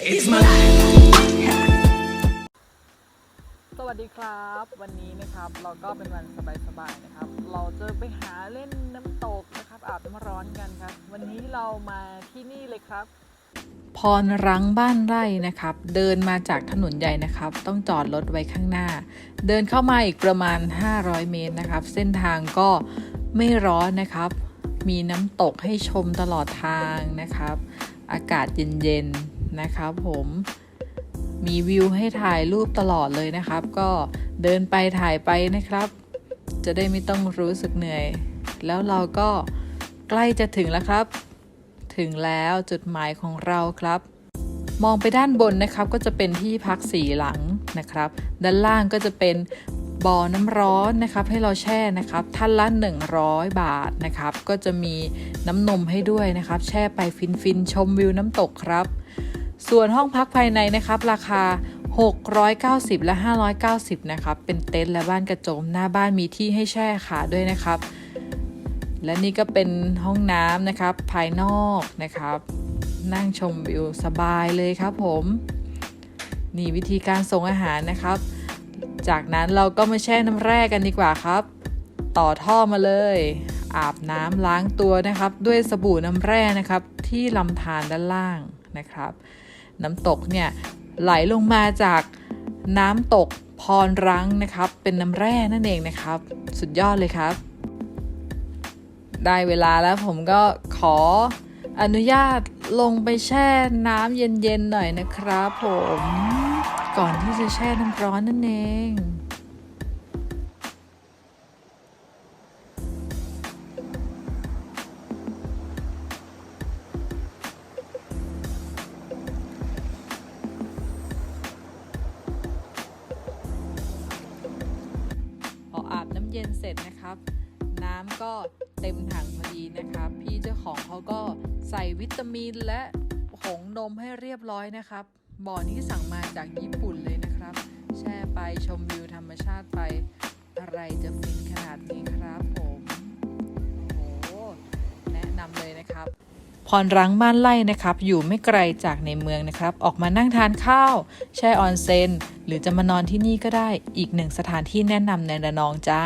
It's my life. สวัสดีครับ วันนี้นะครับเราก็เป็นวันสบายๆนะครับ เราจะไปหาเล่นน้ำตกนะครับอาบน้ำร้อนกันครับ วันนี้เรามาที่นี่เลยครับ พรรังบ้านไร่นะครับ เดินมาจากถนนใหญ่นะครับ ต้องจอดรถไว้ข้างหน้า เดินเข้ามาอีกประมาณ 500 เมตรนะครับ เส้นทางก็ไม่ร้อนนะครับ มีน้ำตกให้ชมตลอดทางนะครับ อากาศเย็นๆ นะครับผมมีวิวให้ถ่ายรูปตลอดเลยนะครับ ก็เดินไปถ่ายไปนะครับ จะได้ไม่ต้องรู้สึกเหนื่อย แล้วเราก็ใกล้จะถึงแล้วครับ ถึงแล้วจุดหมายของเราครับ มองไปด้านบนนะครับก็จะเป็นที่พักสีหลังนะครับ ด้านล่างก็จะเป็นบ่อน้ำร้อนนะครับ ให้เราแช่นะครับท่านละ100 บาทนะครับ ก็จะมีน้ำนมให้ด้วยนะครับ แช่ไปฟินๆชมวิวน้ำตกครับ ส่วนห้องพักภายในนะครับ ราคา 690 และ 590 นะครับ เป็นเต็นท์และบ้านกระโจมหน้าบ้านมีที่ให้แช่ขาด้วยนะครับ และนี่ก็เป็นห้องน้ำนะครับ ภายนอกนะครับ นั่งชมวิวสบายเลยครับผม นี่วิธีการส่งอาหารนะครับ จากนั้นเราก็มาแช่น้ำแร่กันดีกว่าครับ ต่อท่อมาเลย อาบน้ำล้างตัวนะครับ ด้วยสบู่น้ำแร่นะครับ ที่ลำธารด้านล่างนะครับ น้ำตกเนี่ยไหลลงมาจากน้ำตกพรรังนะครับ เป็นน้ำแร่นั่นเองนะครับ สุดยอดเลยครับ ได้เวลาแล้วผมก็ขออนุญาตลงไปแช่น้ำเย็นๆหน่อยนะครับผม ก่อนที่จะแช่น้ำร้อนนั่นเองำเย็นเสร็จนะครับ น้ำก็เต็มถังพอดีนะครับ พี่เจ้าของเขาก็ใส่วิตามินและผงนมให้เรียบร้อยนะครับ บ่อนี้สั่งมาจากญี่ปุ่นเลยนะครับ แช่ไปชมวิวธรรมชาติไป อะไรจะฟินขนาดนี้ครับ พรรังบ้านไล่นะครับ อยู่ไม่ไกลจากในเมืองนะครับ ออกมานั่งทานข้าว แช่ออนเซนหรือจะมานอนที่นี่ก็ได้อีกหนึ่งสถานที่แนะนำในระนองจ้า